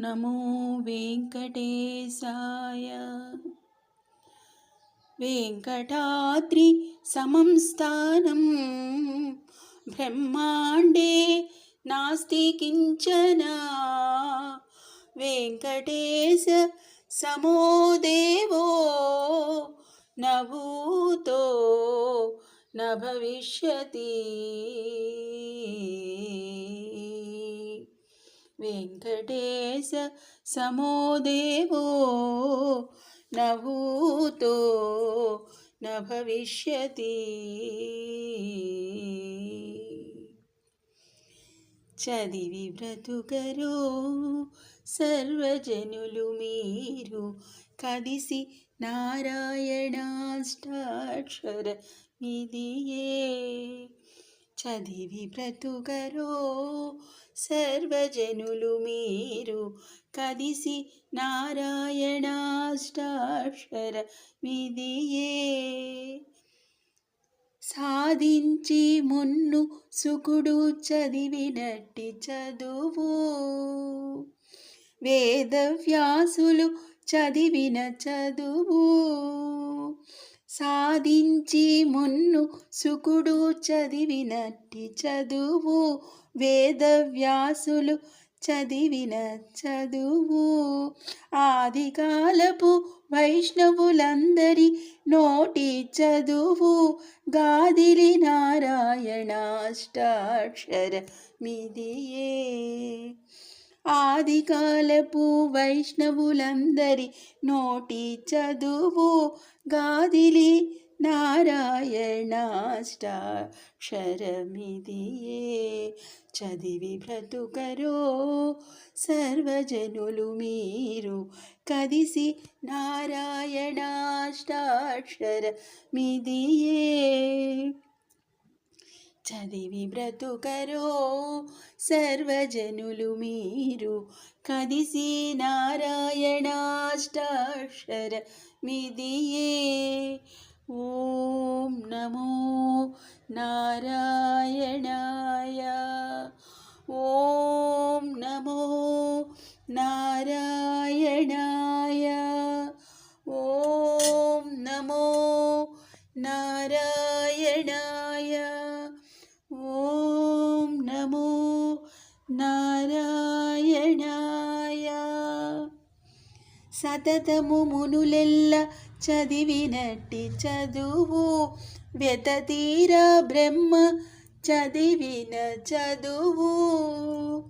నమో వెంకటేశాయ వెంకటాద్రి సమం స్థానం బ్రహ్మాండే నాస్తి కించన వెంకటేశ సమో దేవో నభూతో न भविष्यति వెంకటేశ సమోదేవో నభూతో నభవిష్యతి చదివి బ్రతుకరో సర్వజనులు మీరు కదిసి నారాయణాష్టాక్షర విధియే. చదివి బ్రతుకరో సర్వజనులు మీరు కదిసి నారాయణాష్టాక్షర విధియే. సాధించి మున్ను సుకుడు చదివినట్టి చదువు. వేదవ్యాసులు చదివిన చదువు. సాధించి మున్ను సుకుడు చదివినట్టి చదువు వేదవ్యాసులు చదివిన చదువు. ఆదికాలపు వైష్ణవులందరి నోటి చదువు గాదిలి నారాయణాష్టాక్షర మిదియే ఆదికాలపు వైష్ణవులందరి నోటి చదువు గాదిలి నారాయణాష్టాక్షరమిదియే. చదివి బ్రతుకరో సర్వజనులు మీరు కదిసి నారాయణాష్టాక్షరమిదియే. చదివి బ్రతుకరో సర్వజనులు మీరు కదిసి నారాయణాష్టాక్షర మిదియే ఓం నమో నారాయణాయ ఓం నమో నారాయణాయ ఓం నమో నారాయణాయ ఓం నమో నారాయణాయ. సతతము మునులెల్ల చదివినట్టి చదువు వ్యతతీర బ్రహ్మ చదివిన చదువు.